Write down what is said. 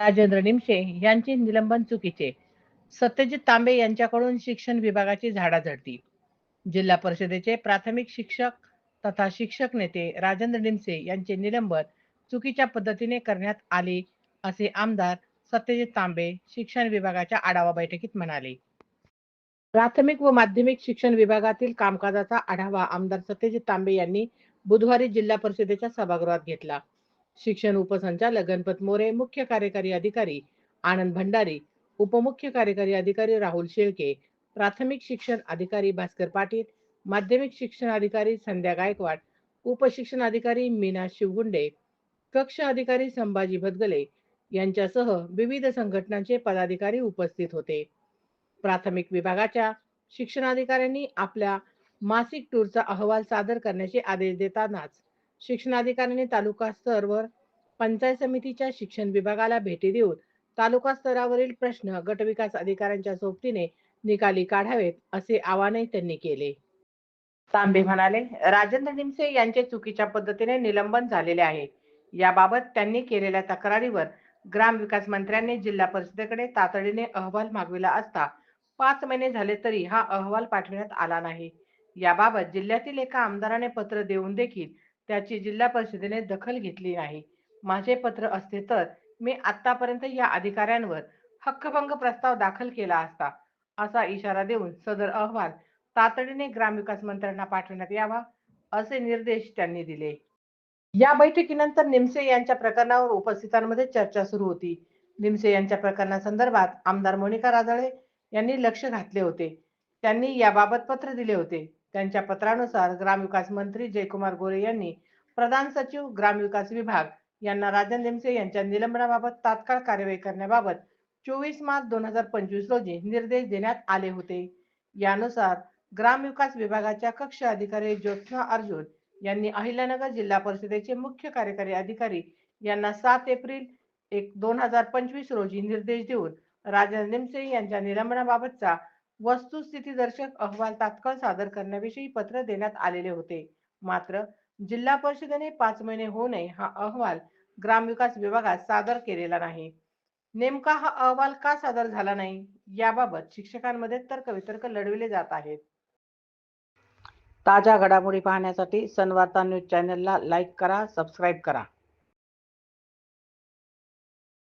राजेंद्र निमशे यांचे निलंबन चुकीचे. सत्यजित तांबे यांच्याकडून शिक्षण विभागाची झाडाझडती जिल्हा परिषदेचे प्राथमिक शिक्षक तथा शिक्षक नेते राजेंद्र निमसे यांचे निलंबन चुकीच्या पद्धतीने करण्यात आले असे आमदार सत्यजित तांबे शिक्षण विभागाच्या आढावा बैठकीत म्हणाले. प्राथमिक व माध्यमिक शिक्षण विभागातील कामकाजाचा आढावा आमदार सत्यजित तांबे यांनी बुधवारी जिल्हा परिषदेच्या सभागृहात घेतला. शिक्षण उपसंचालक गणपत मोरे मुख्य कार्यकारी अधिकारी आनंद भंडारी उपमुख्य कार्यकारी अधिकारी राहुल शेळके प्राथमिक शिक्षण अधिकारी भास्कर पाटील माध्यमिक शिक्षण अधिकारी संध्या गायकवाड उपशिक्षण अधिकारी मीना शिवगुंडे कक्ष अधिकारी संभाजी भदगले यांच्यासह विविध संघटनांचे पदाधिकारी उपस्थित होते. प्राथमिक विभागाच्या शिक्षणाधिकाऱ्यांनी आपल्या मासिक टूरचा अहवाल सादर करण्याचे आदेश देतानाच शिक्षणाधिकाऱ्यांनी तालुका स्तरवर पंचायत समितीच्या शिक्षण विभागाला भेटी देऊन तालुका स्तरावरील प्रश्न गटविकास अधिकाऱ्यांच्या सोबतीने निकाली काढावेत असे आवाहनही त्यांनी केले. तांबे म्हणाले राजेंद्र निमसे यांचे चुकीच्या पद्धतीने निलंबन झालेले आहे. याबाबत त्यांनी केलेल्या तक्रारीवर ग्रामविकास मंत्र्यांनी जिल्हा परिषदेकडे तातडीने अहवाल मागविला असता पाच महिने झाले तरी हा अहवाल पाठविण्यात आला नाही. याबाबत जिल्ह्यातील एका आमदाराने पत्र देऊन देखील त्याची जिल्हा परिषदेने दखल घेतली नाही माझे पत्र असते तर मी आतापर्यंत या अधिकाऱ्यांवर हक्कभंग प्रस्ताव दाखल केला असता असा इशारा देऊन सदर अहवाल तातडीने ग्रामविकास मंत्र्यांना पाठवण्यात यावा असे निर्देश त्यांनी दिले. या बैठकीनंतर निमसे यांच्या प्रकरणावर उपस्थितांमध्ये चर्चा सुरू होती. निमसे यांच्या प्रकरणासंदर्भात आमदार मोनिका राजळे यांनी लक्ष घातले होते. त्यांनी याबाबत पत्र दिले होते. त्यांच्या पत्रानुसार ग्रामविकास मंत्री जयकुमार गोरे यांनी प्रधान सचिव ग्रामविकास विभाग यांना राजन निमसे यांच्या निलंबनाबाबत तात्काळ कार्यवाही करण्याबाबत चोवीस मार्च दोन हजार पंचवीस रोजी निर्देश देण्यात आले होते. यानुसार ग्रामविकास विभागाच्या कक्ष अधिकारी ज्योत्स्ना अर्जुन यांनी अहिल्यानगर जिल्हा परिषदेचे मुख्य कार्यकारी अधिकारी यांना सात एप्रिल एक दोन हजार पंचवीस रोजी निर्देश देऊन राजन निमसे यांच्या निलंबनाबाबतचा वस्तुस्थितीदर्शक अहवाल तात्काळ सादर करण्याविषयी पत्र देण्यात आलेले होते. मात्र जिल्हा परिषदेने पाच महिने होऊ नये हा अहवाल ग्रामविकास विभागात सादर केलेला नाही. नेमका हा अहवाल का सादर झाला नाही याबाबत शिक्षकांमध्ये तर्कवितर्क लढविले जात आहेत. ताज्या घडामोडी पाहण्यासाठी सनवार्ता न्यूज चॅनलला लाईक करा सबस्क्राईब करा.